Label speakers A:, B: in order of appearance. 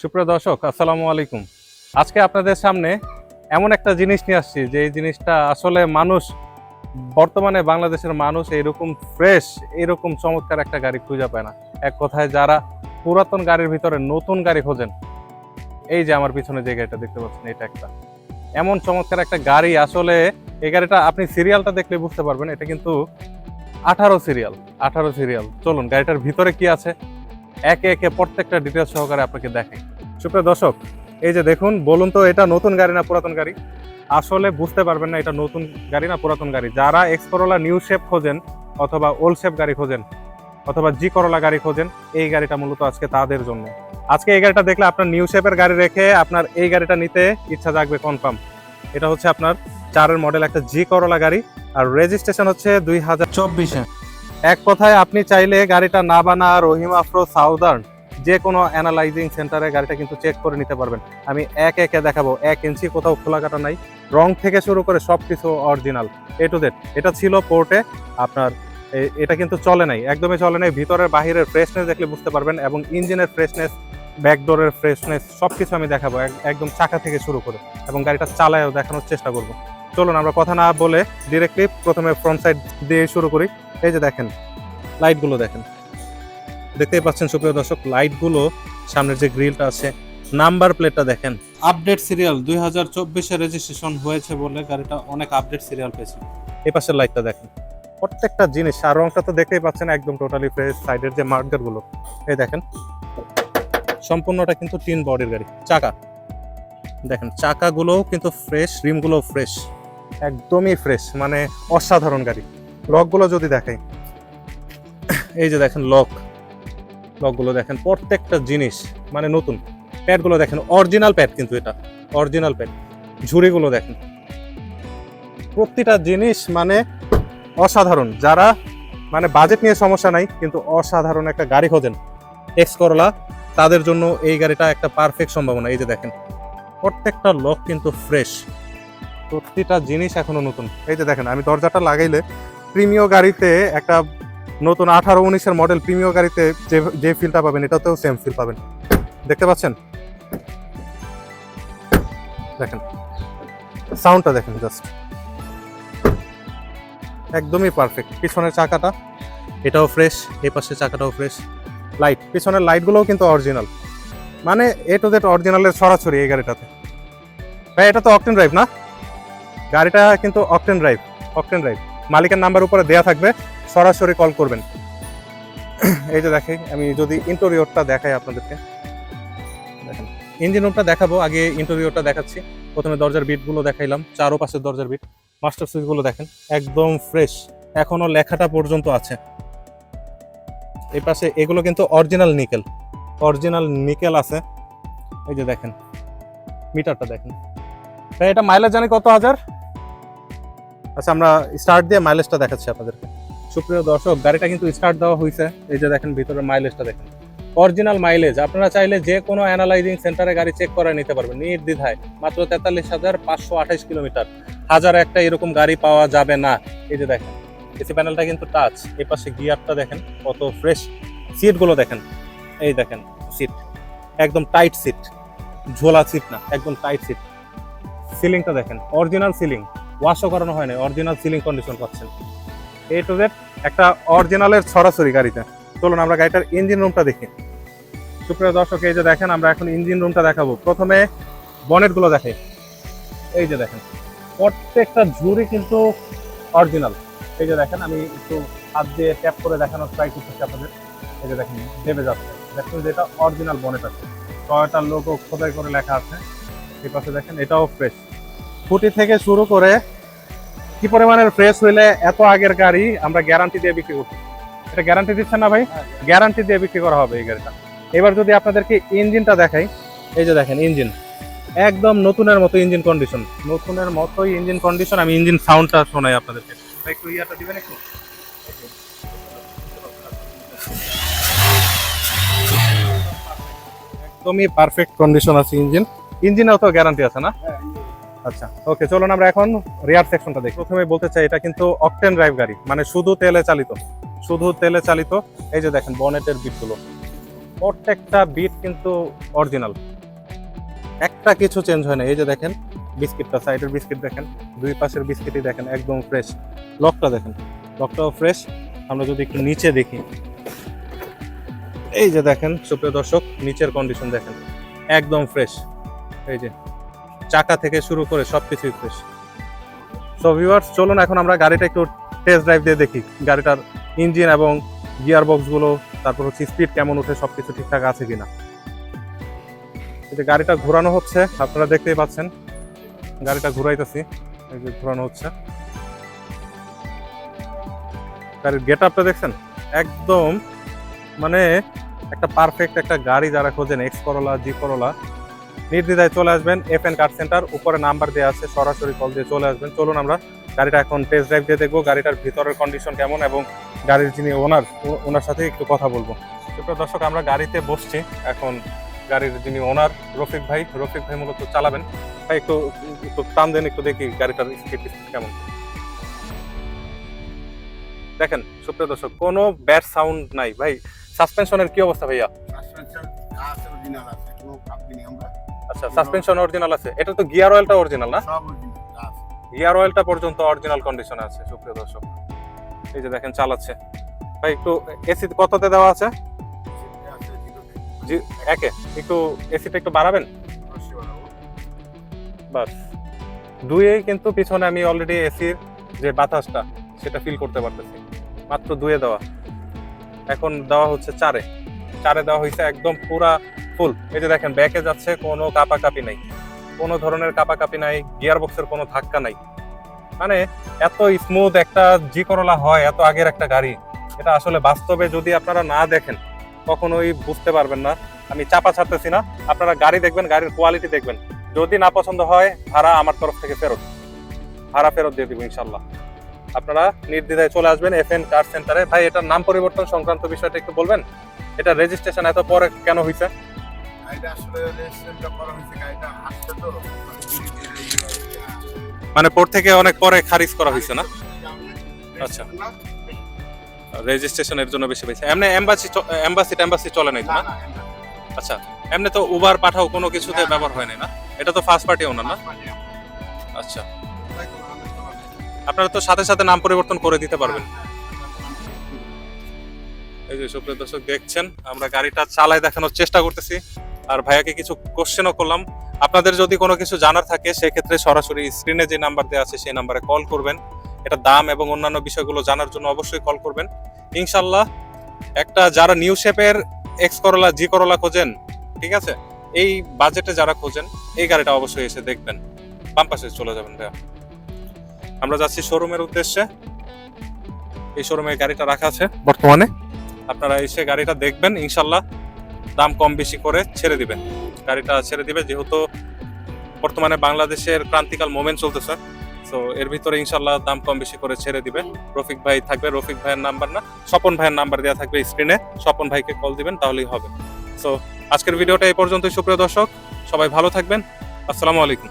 A: সুপ্রিয় দর্শক, আসসালামু আলাইকুম। আজকে আপনাদের সামনে এমন একটা জিনিস নিয়ে আসছি, যে এই জিনিসটা আসলে মানুষ, বর্তমানে বাংলাদেশের মানুষ এরকম ফ্রেশ এরকম চমৎকার একটা গাড়ি খুঁজে পায় না। এক কথায় যারা পুরাতন গাড়ির ভিতরে নতুন গাড়ি খোঁজেন, এই যে আমার পিছনে যে গাড়িটা দেখতে পাচ্ছেন, এটা একটা। এমন চমৎকার একটা গাড়ি আসলে, এই গাড়িটা আপনি সিরিয়ালটা দেখলে বুঝতে পারবেন, এটা কিন্তু আঠারো সিরিয়াল আঠারো সিরিয়াল চলুন, গাড়িটার ভিতরে কি আছে? একে একে প্রত্যেকটা ডিটেলস সহকারে আপনাকে দেখাই। সুপ্রিয় দর্শক, এই যে দেখুন, বলুন তো এটা নতুন গাড়ি না পুরাতন গাড়ি? আসলে বুঝতে পারবেন না এটা নতুন গাড়ি না পুরাতন গাড়ি। যারা এক্স করোলা নিউ শেপ খোঁজেন অথবা ওল্ড শেপ গাড়ি খোঁজেন অথবা জি করোলা গাড়ি খোঁজেন, এই গাড়িটা মূলত আজকে তাদের জন্য। আজকে এই গাড়িটা দেখলে আপনার নিউ শেপের গাড়ি রেখে আপনার এই গাড়িটা নিতে ইচ্ছা জাগবে কনফার্ম এটা হচ্ছে আপনার চারের মডেল একটা জি করোলা গাড়ি, আর রেজিস্ট্রেশন হচ্ছে দুই হাজার চব্বিশে। এক কথায় আপনি চাইলে গাড়িটা নাবানা রহিম আফরো সাউদার্ন যে কোনো অ্যানালাইজিং সেন্টারে গাড়িটা কিন্তু চেক করে নিতে পারবেন। আমি এক একে দেখাবো, এক ইঞ্চি কোথাও খোলা কাটা নাই। রং থেকে শুরু করে সব কিছু অরিজিনাল এ টু জেড এটা ছিল পোর্টে আপনার এটা কিন্তু চলে নাই, একদমই চলে নাই। ভিতরের, বাহিরের ফ্রেশনেস দেখলে বুঝতে পারবেন এবং ইঞ্জিনের ফ্রেশনেস ব্যাকডোরের ফ্রেশনেস সব কিছু আমি দেখাবো, এক- একদম চাকা থেকে শুরু করে এবং গাড়িটা চালায়ও দেখানোর চেষ্টা করব। চলুন, আমরা কথা না বলে ডিরেক্টলি প্রথমে ফ্রন্ট সাইড দিয়ে শুরু করি। এই যে দেখেন লাইটগুলো দেখেন। দেখতেই পাচ্ছেন সুপ্রিয় দর্শক লাইটগুলো সামনের যে গ্রিলটা আছে নাম্বার প্লেটটা দেখেন। আপডেট সিরিয়াল দুই হাজার চব্বিশে রেজিস্ট্রেশন হয়েছে বলে গাড়িটা অনেক আপডেট সিরিয়াল পেয়েছে। এই পাশের লাইটটা দেখেন। প্রত্যেকটা জিনিস আর রংটা তো দেখতেই পাচ্ছেন একদম টোটালি ফ্রেশ সাইডের যে মার্কারগুলো এই দেখেন সম্পূর্ণটা কিন্তু তিন বডির গাড়ি চাকা। দেখেন চাকাগুলোও কিন্তু ফ্রেশ রিমগুলোও ফ্রেশ একদমই ফ্রেশ মানে অসাধারণ গাড়ি। লকগুলো যদি দেখাই। এই যে দেখেন লক। লকগুলো দেখেন প্রত্যেকটা জিনিস মানে নতুন। প্যাডগুলো দেখেন, অরিজিনাল প্যাড কিন্তু এটা। Original pad. ঝুড়িগুলো দেখেন। প্রতিটা জিনিস মানে অসাধারণ। যারা মানে বাজেট নিয়ে সমস্যা নাই, কিন্তু অসাধারণ একটা গাড়ি খোঁজেন। এক্স করলা তাদের জন্য এই গাড়িটা একটা পারফেক্ট সম্ভাবনা। এই যে দেখেন, প্রত্যেকটা লক কিন্তু ফ্রেশ প্রতিটা জিনিস এখনও নতুন। এই যে দেখেন, আমি দরজাটা লাগাইলে প্রিমিয় গাড়িতে একটা নতুন আঠারো উনিশের মডেল প্রিমিয় গাড়িতে যে যে ফিলটা পাবেন, এটাতেও সেম ফিল পাবেন। দেখতে পাচ্ছেন? দেখেন। সাউন্ডটা দেখেন জাস্ট একদমই পারফেক্ট পিছনের চাকাটা, এটাও ফ্রেশ এই পাশের চাকাটাও ফ্রেশ লাইট পিছনের লাইটগুলোও কিন্তু অরিজিনাল মানে এ টু জেড অরিজিনালের সরাসরি এই গাড়িটাতে। ভাই, এটা তো অকটেন ড্রাইভ না? গাড়িটা কিন্তু অকটেন ড্রাইভ অকটেন ড্রাইভ মালিকের নাম্বার উপরে দেয়া থাকবে, সরাসরি কল করবেন। এই যে দেখেন, আমি যদি ইন্টেরিয়রটা দেখাই আপনাদেরকে। দেখেন ইঞ্জিন রুমটা দেখাবো, আগে ইন্টেরিয়রটা দেখাচ্ছি। প্রথমে দরজার বিটগুলো দেখাইলাম চারো পাশের দরজার বিট মাস্টার সুইচগুলো দেখেন, একদম ফ্রেশ এখনও লেখাটা পর্যন্ত আছে। এই পাশে এগুলো কিন্তু অরিজিনাল নিকেল অরিজিনাল নিকেল আছে। এই যে দেখেন মিটারটা দেখেন। এটা মাইলেজ জানি কত হাজার? আচ্ছা আমরা স্টার্ট দিয়ে মাইলেজটা দেখাচ্ছি আপনাদেরকে। সুপ্রিয় দর্শক, গাড়িটা কিন্তু স্টার্ট দেওয়া হয়েছে এই যে দেখেন, ভিতরে মাইলেজটা দেখেন। অরিজিনাল মাইলেজ আপনারা চাইলে যে কোনো অ্যানালাইজিং সেন্টারে গাড়ি চেক করে নিতে পারবেন, নির্দ্বিধায়। মাত্র তেতাল্লিশ হাজার পাঁচশো আঠাইশ কিলোমিটার। হাজার একটা এরকম গাড়ি পাওয়া যাবে না। এই যে দেখেন, এসি প্যানেলটা কিন্তু টাচ এই পাশে গিয়ারটা দেখেন, কত ফ্রেশ সিটগুলো দেখেন, এই দেখেন সিট একদম টাইট সিট ঝোলা সিট না, একদম টাইট সিট সিলিংটা দেখেন অরিজিনাল সিলিং ওয়াশও করানো হয় না অরিজিনাল সিলিং কন্ডিশন পাচ্ছেন। এ টু জেড একটা অরিজিনালের সরাসরি গাড়িতে। চলুন আমরা গাড়িটার ইঞ্জিন রুমটা দেখি। সুপ্রিয় দর্শক, এই যে দেখেন, আমরা এখন ইঞ্জিন রুমটা দেখাবো। প্রথমে বনেটগুলো দেখে। এই যে দেখেন, প্রত্যেকটা ঝুড়ি কিন্তু অরিজিনাল এই যে দেখেন, আমি একটু হাত দিয়ে ট্যাপ করে দেখানোর ট্রাই করতেছি আপনাদের। এই যে দেখেন দেবে যাচ্ছে। দেখুন যেটা অরিজিনাল বনেট আছে। টয়টার লোকও খোদাই করে লেখা আছে। এই পাশে দেখেন, এটাও ফ্রেশ ফুটি থেকে শুরু করে কি পরিমাণের ফ্রেশ হইলে এত আগের গাড়ি আমরা গ্যারান্টি দিয়ে বিক্রি করছি। এটা গ্যারান্টি দিচ্ছেন না ভাই? গ্যারান্টি দিয়ে বিক্রি করা হবে এই গাড়িটা। এবার যদি আপনাদেরকে ইঞ্জিনটা দেখাই এই যে দেখেন ইঞ্জিন একদম নতুনের মতো ইঞ্জিন কন্ডিশন নতুনের মতোই ইঞ্জিন কন্ডিশন আমি ইঞ্জিন সাউন্ডটা শোনাই আপনাদেরকে। একটু ইয়াটা দিবেন একটু? একদমই পারফেক্ট কন্ডিশন আছে ইঞ্জিন ইঞ্জিনেও তো গ্যারান্টি আছে না? আচ্ছা ওকে চলুন আমরা এখন রিয়ার সেকশনটা দেখি। প্রথমে বলতে চাই, এটা কিন্তু অকটেন ড্রাইভ গাড়ি মানে শুধু তেলে চালিত, শুধু তেলে চালিত। এই যে দেখেন বনেটের বিটগুলো প্রত্যেকটা বিট কিন্তু অরিজিনাল একটা কিছু চেঞ্জ হয় না। এই যে দেখেন বিস্কিটটা সাইডের বিস্কিট দেখেন, দুই পাশের বিস্কিটই দেখেন, একদম ফ্রেশ লকটা দেখেন লকটাও ফ্রেশ আমরা যদি একটু নিচে দেখি। এই যে দেখেন, সুপ্রিয় দর্শক, নিচের কন্ডিশন দেখেন, একদম ফ্রেশ এই যে চাকা থেকে শুরু করে সবকিছুই ফ্রেশ সো ভিউয়ার্স চলুন এখন আমরা গাড়িটা একটু টেস্ট ড্রাইভ দিয়ে দেখি। গাড়িটার ইঞ্জিন এবং গিয়ার বক্সগুলো তারপর হচ্ছে স্পিড কেমন উঠে, সবকিছু ঠিকঠাক আছে কিনা। এই যে গাড়িটা ঘোরানো হচ্ছে, আপনারা দেখতেই পাচ্ছেন। গাড়িটা ঘুরাইতেছি, এই যে ঘোরানো হচ্ছে। গাড়ির গেট আপটা দেখছেন? একদম মানে একটা পারফেক্ট একটা গাড়ি যারা খোঁজেন এক্স করলা জি করলা নির্দ্বিধায় চলে আসবেন এফ এন কার সেন্টার, উপরে নাম্বার দেওয়া আছে, সরাসরি কল দিয়ে চলে আসবেন। চলুন আমরা গাড়িটা এখন টেস্ট ড্রাইভ দিয়ে দেখব, গাড়িটার ভিতরের কন্ডিশন কেমন এবং গাড়ির যিনি ওনার ওনার সাথে একটু কথা বলব। সুপ্রিয় দর্শক, আমরা গাড়িতে বসছি। এখন গাড়ির যিনি ওনার রফিক ভাই রফিক ভাই মূলত চালাবেন। ভাই, একটু একটু টান দেন, একটু দেখি গাড়িটার স্পিড কেমন। দেখেন, সুপ্রিয় দর্শক, কোনো ব্যাড সাউন্ড নাই। ভাই সাসপেনশনের কি অবস্থা ভাইয়া?
B: সাসপেনশন কাজ অরিজিনাল আছে, কোনো কাঁপিনি আমরা।
A: আচ্ছা সাসপেনশন অরিজিনাল আছে। এটা তো গিয়ার অয়েলটা অরিজিনাল না? গিয়ার অয়েলটা পর্যন্ত অরিজিনাল কন্ডিশনে আছে সুপ্রিয় দর্শক। এই যে দেখেন চালাচ্ছে। ভাই একটু এসি কততে দেওয়া আছে? জি একে। একটু এসিটা একটু বাড়াবেন? বাস। দুইয়েই কিন্তু পিছনে আমি অলরেডি এসির যে বাতাসটা সেটা ফিল করতে পারতেছি। মাত্র দুয়ে দেওয়া। এখন দেওয়া হচ্ছে চারে। চারে দেওয়া হয়েছে একদম পুরা ফুল। এই যে দেখেন, ব্যাকে যাচ্ছে কোনো কাপাকাপি নাই। কোনো ধরনের কাপাকাপি নাই গিয়ার বক্সের কোনো ধাক্কা নাই। মানে এত স্মুথ একটা জি করলা হয়, এত আগের একটা গাড়ি। এটা আসলে বাস্তবে যদি আপনারা না দেখেন, কখনোই বুঝতে পারবেন না। আমি চাপা ছাড়তেছি না। আপনারা গাড়ি দেখবেন, গাড়ির কোয়ালিটি দেখবেন। যদি না পছন্দ হয়, ভাড়া আমার তরফ থেকে ফেরত। ভাড়া ফেরত দিয়ে দিব ইনশাল্লাহ আপনারা নির্দ্বিধায় চলে আসবেন এফ এন কার সেন্টারে ভাই, এটার নাম পরিবর্তন সংক্রান্ত বিষয়টা একটু বলবেন? এটা রেজিস্ট্রেশন এত পরে কেন হয়েছে
B: গাড়িটা আসলে রেজিস্ট্রেশনটা করা হয়েছে গাড়িটা আসছে তো মানে
A: মানে পর থেকে অনেক পরে খারিজ করা হয়েছে না? আচ্ছা। রেজিস্ট্রেশনের জন্য বেশি বেশি। এমনি এম্বাসি এম্বাসি টেম্বাসি চলে নাই
B: না,
A: আচ্ছা এমনি তো উবার পাঠাও কোনো কিছুতে। ব্যবহার হয় না? এটা তো ফার্স্ট পার্টি ওনার না? আচ্ছা। আপনারা তো সাথে সাথে নাম পরিবর্তন করে দিতে পারবেন। এই যে সুপ্রিয় দর্শক দেখছেন আমরা গাড়িটা চালাই দেখানোর চেষ্টা করতেছি। আর ভাইয়াকে কিছু কোশ্চেনও করলাম। আপনাদের যদি কোনো কিছু জানার থাকে সেক্ষেত্রে সরাসরি স্ক্রিনে যে নাম্বার দেওয়া আছে সেই নাম্বারে কল করবেন। এটা দাম এবং অন্যান্য বিষয়গুলো জানার জন্য অবশ্যই কল করবেন। ইনশাল্লাহ একটা যারা নিউ শেপের এক্স করলা জি করলা খোঁজেন ঠিক আছে? এই বাজেটে যারা খোঁজেন এই গাড়িটা অবশ্যই এসে দেখবেন। বাম পাশে চলে যাবেন ভাইয়া। আমরা যাচ্ছি শোরুমের উদ্দেশ্যে। এই শোরুমে গাড়িটা রাখা আছে। বর্তমানে? আপনারা এসে গাড়িটা দেখবেন ইনশাল্লাহ দাম কম বেশি করে ছেড়ে দিবেন। গাড়িটা ছেড়ে দিবে, যেহেতু বর্তমানে বাংলাদেশের ক্রান্তিকাল মোমেন্ট চলতেছে। তো এর ভিতরে ইনশাল্লাহ দাম কম বেশি করে ছেড়ে দিবে। রফিক ভাই থাকবে, রফিক ভাইয়ের নাম্বার না, স্বপন ভাইয়ের নাম্বার দেওয়া থাকবে স্ক্রিনে স্বপন ভাইকে কল দিবেন, তাহলেই হবে। সো আজকের ভিডিওটা এই পর্যন্তই, সুপ্রিয় দর্শক। সবাই ভালো থাকবেন। আসসালামু আলাইকুম।